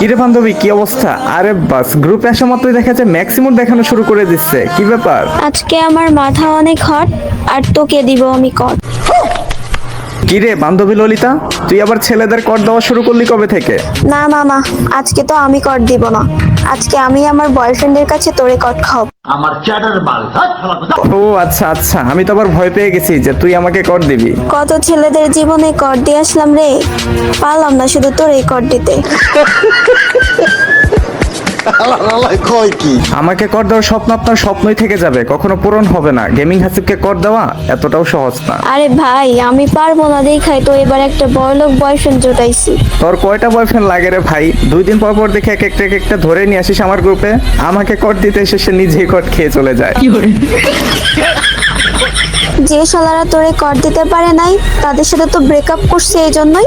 কিরে বান্ধবী কি অবস্থা? আরে বাস গ্রুপে আসা মাত্রই দেখা যায় ম্যাক্সিমাম দেখানো শুরু করে দিচ্ছে। কি ব্যাপার? আজকে আমার মাথা অনেক হট আর তোকে দিব আমি কট কিরে বান্ধবী ললিতা তুই আবার ছেলেদের কর দেওয়া শুরু করলি কবে থেকে? না না না আজকে তো আমি কট দিব না। আজকে আমি আমার বয়ফ্রেন্ডের কাছে তোরে কট খাও আমার চ্যাটার বাল হাত ফালা ও আচ্ছা আচ্ছা আমি তো আবার ভয় পেয়ে গেছি যে তুই আমাকে কর দিবি। কত ছেলেদের জীবনে কর দিয়ে আসলাম রে? পারলাম না শুধু তোর এই কট দিতে। কয় কি? আমাকে কর দেওয়ার স্বপ্ন আপনার স্বপ্নই থেকে যাবে কখনো পূরণ হবে না। গেমিং হাসিবকে কর দেওয়া এতটাও সহজ না। আরে ভাই আমি পারব না দেখাই তো এবার একটা বড়লোক বয়ফ্রেন্ড জোটাইছি। তোর কয়টা বয়ফ্রেন্ড লাগে রে ভাই? দুই দিন পর পর দেখে এক একটা এক একটা ধরে নিয়ে আসিস আমার গ্রুপে আমাকে কর দিতে এসে সে নিজেই কট খেয়ে চলে যায়। যে শালারা তোরে কর দিতে পারে নাই তাদের সাথে তো ব্রেকআপ করছে এই জন্যই।